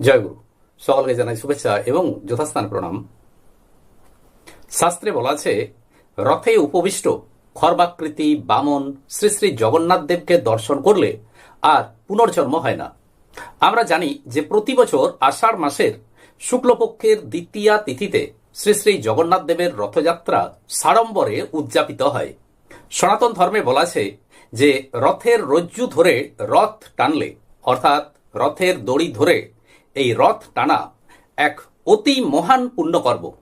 জয়গুরু সকলকে জানাই শুভেচ্ছা এবং যথাস্থান প্রণাম। শাস্ত্রে বলা আছে, রথে উপবিষ্ট খর্বাকৃতি বামন শ্রী শ্রী জগন্নাথ দেবকে দর্শন করলে আর পুনর্জন্ম হয় না। আমরা জানি যে প্রতি বছর আষাঢ় মাসের শুক্লপক্ষের দ্বিতীয়া তিথিতে শ্রী শ্রী জগন্নাথ দেবের রথযাত্রা সাড়ম্বরে উদযাপিত হয়। সনাতন ধর্মে বলা আছে যে রথের রজ্জু ধরে রথ টানলে, অর্থাৎ রথের দড়ি ধরে এই রথ টানা এক অতি মহান পুণ্যকর্ম।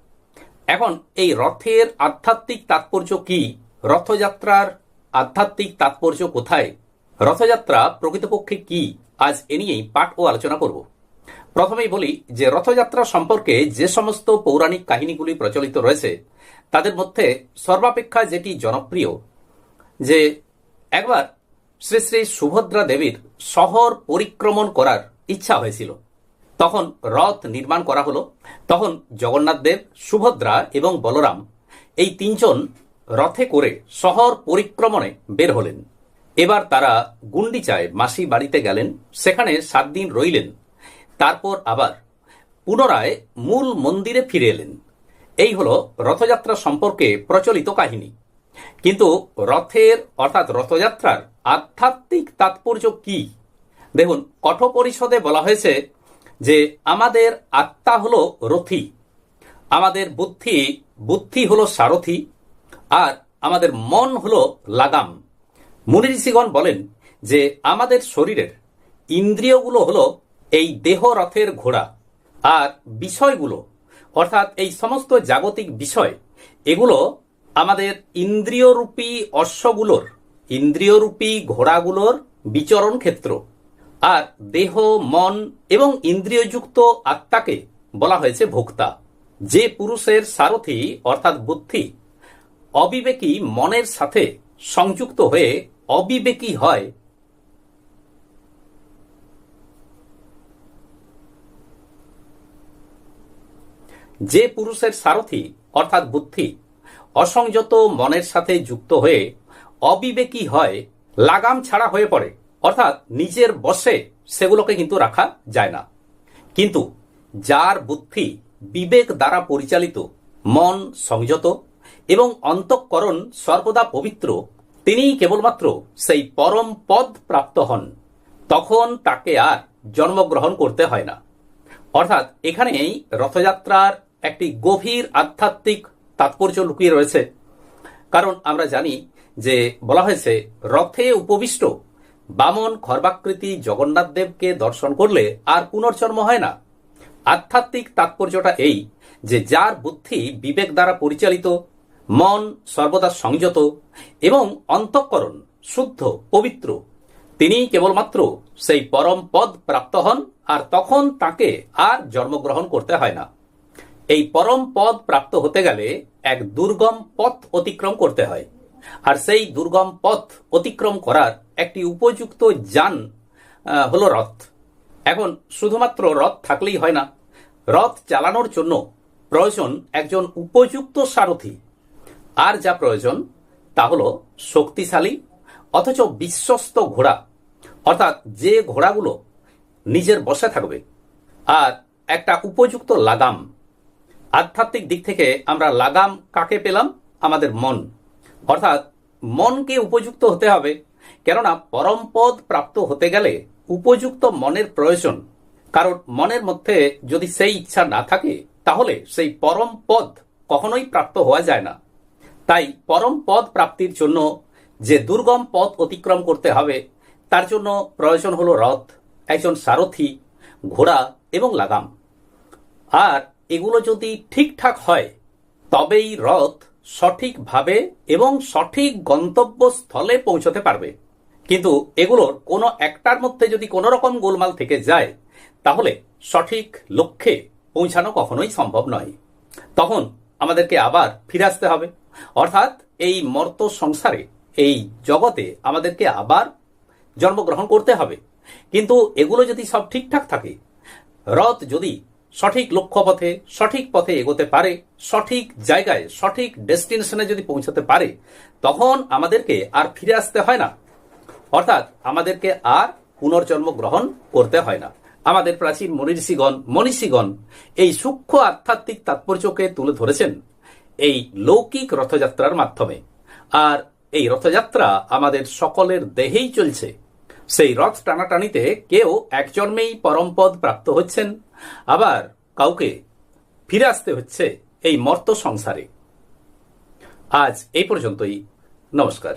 এখন এই রথের আধ্যাত্মিক তাৎপর্য কি? রথযাত্রার আধ্যাত্মিক তাৎপর্য কোথায়? রথযাত্রা প্রকৃতপক্ষে কি? আজ এ নিয়েই পাঠ ও আলোচনা করব। প্রথমেই বলি যে রথযাত্রা সম্পর্কে যে সমস্ত পৌরাণিক কাহিনীগুলি প্রচলিত রয়েছে, তাদের মধ্যে সর্বাপেক্ষা যেটি জনপ্রিয়, যে একবার শ্রী শ্রী সুভদ্রা দেবীর শহর পরিক্রমণ করার ইচ্ছা হয়েছিল। তখন রথ নির্মাণ করা হলো। তখন জগন্নাথ দেব, সুভদ্রা এবং বলরাম এই তিনজন রথে করে শহর পরিক্রমণে বের হলেন। এবার তারা গুন্ডিচায় মাসি বাড়িতে গেলেন, সেখানে সাত দিন রইলেন। তারপর আবার পুনরায় মূল মন্দিরে ফিরে এলেন। এই হলো রথযাত্রা সম্পর্কে প্রচলিত কাহিনী। কিন্তু রথের, অর্থাৎ রথযাত্রার আধ্যাত্মিক তাৎপর্য কি? দেখুন, কঠোপরিষদে বলা হয়েছে যে আমাদের আত্মা হলো রথি। আমাদের বুদ্ধি বুদ্ধি হলো সারথি, আর আমাদের মন হলো লাগাম। মুনি ঋষিগণ বলেন যে আমাদের শরীরের ইন্দ্রিয়গুলো হলো এই দেহ রথের ঘোড়া, আর বিষয়গুলো, অর্থাৎ এই সমস্ত জাগতিক বিষয়, এগুলো আমাদের ইন্দ্রিয়রূপী অশ্বগুলোর, ইন্দ্রিয়রূপী ঘোড়াগুলোর বিচরণ ক্ষেত্র। আর দেহ, মন এবং ইন্দ্রিয়যুক্ত আত্মাকে বলা হয়েছে ভোক্তা। যে পুরুষের সারথি, অর্থাৎ বুদ্ধি, অবিবেকী মনের সাথে সংযুক্ত হয়ে অবিবেকী হয়। যে পুরুষের সারথি, অর্থাৎ বুদ্ধি, অসংযত মনের সাথে যুক্ত হয়ে অবিবেকী হয়, লাগাম ছাড়া হয়ে পড়ে। অর্থাৎ নিজের বসে সেগুলোকে কিন্তু রাখা যায় না। কিন্তু যার বুদ্ধি বিবেক দ্বারা পরিচালিত, মন সংযত এবং অন্তঃকরণ সর্বদা পবিত্র, তিনিই কেবলমাত্র সেই পরম পদ প্রাপ্ত হন, তখন তাকে আর জন্মগ্রহণ করতে হয় না। অর্থাৎ এখানেই রথযাত্রার একটি গভীর আধ্যাত্মিক তাৎপর্য লুকিয়ে রয়েছে। কারণ আমরা জানি যে বলা হয়েছে, রথে উপবিষ্ট বামন খর্বাকৃতি জগন্নাথ দেবকে দর্শন করলে আর পুনর্জন্ম হয় না। আধ্যাত্মিক তাৎপর্যটা এই যে যার বুদ্ধি বিবেক দ্বারা পরিচালিত, মন সর্বদা সংযত এবং অন্তঃকরণ শুদ্ধ, পবিত্র। তিনি কেবলমাত্র সেই পরম পদ প্রাপ্ত হন আর তখন তাকে আর জন্মগ্রহণ করতে হয় না। এই পরম পদ প্রাপ্ত হতে গেলে এক দুর্গম পথ অতিক্রম করতে হয়। আর সেই দুর্গম পথ অতিক্রম করার একটি উপযুক্ত যান হলো রথ। এখন শুধুমাত্র রথ থাকলেই হয় না, রথ চালানোর জন্য প্রয়োজন একজন উপযুক্ত সারথি। আর যা প্রয়োজন, তা হলো শক্তিশালী অথচ বিশ্বস্ত ঘোড়া। অর্থাৎ যে ঘোড়াগুলো নিজের বসে থাকবে। আর একটা উপযুক্ত লাগাম। আধ্যাত্মিক দিক থেকে আমরা লাগাম কাকে পেলাম? আমাদের মন। অর্থাৎ মনকে উপযুক্ত হতে হবে। কেননা পরমপদ প্রাপ্ত হতে গেলে উপযুক্ত মনের প্রয়োজন। কারণ মনের মধ্যে যদি সেই ইচ্ছা না থাকে, তাহলে সেই পরম পদ কখনোই প্রাপ্ত হওয়া যায় না। তাই পরম পদ প্রাপ্তির জন্য যে দুর্গম পথ অতিক্রম করতে হবে, তার জন্য প্রয়োজন হলো রথ, একজন সারথি, ঘোড়া এবং লাগাম। আর এগুলো যদি ঠিকঠাক হয়, তবেই রথ সঠিকভাবে এবং সঠিক গন্তব্যস্থলে পৌঁছতে পারবে। কিন্তু এগুলোর কোনো একটার মধ্যে যদি কোনো রকম গোলমাল থেকে যায়, তাহলে সঠিক লক্ষ্যে পৌঁছানো কখনোই সম্ভব নয়। তখন আমাদেরকে আবার ফিরে আসতে হবে। অর্থাৎ এই মর্ত সংসারে, এই জগতে আমাদেরকে আবার জন্মগ্রহণ করতে হবে। কিন্তু এগুলো যদি সব ঠিকঠাক থাকে, রথ যদি সঠিক লক্ষ্যপথে, সঠিক পথে এগোতে পারে, সঠিক জায়গায়, সঠিক ডেস্টিনেশনে যদি পৌঁছাতে পারে, তখন আমাদেরকে আর ফিরে আসতে হয় না। অর্থাৎ আমাদেরকে আর পুনর্জন্ম গ্রহণ করতে হয় না। আমাদের প্রাচীন মনীষীগণ মনীষীগণ এই সূক্ষ্ম আধ্যাত্মিক তাৎপর্যকে তুলে ধরেছেন এই লৌকিক রথযাত্রার মাধ্যমে। আর এই রথযাত্রা আমাদের সকলের দেহেই চলছে। সেই রথ টানাটানিতে কেউ এক জন্মেই পরমপদ প্রাপ্ত হচ্ছেন। আবার কাউকে ফিরে আসতে হচ্ছে এই মর্ত সংসারে। আজ এই পর্যন্তই। নমস্কার।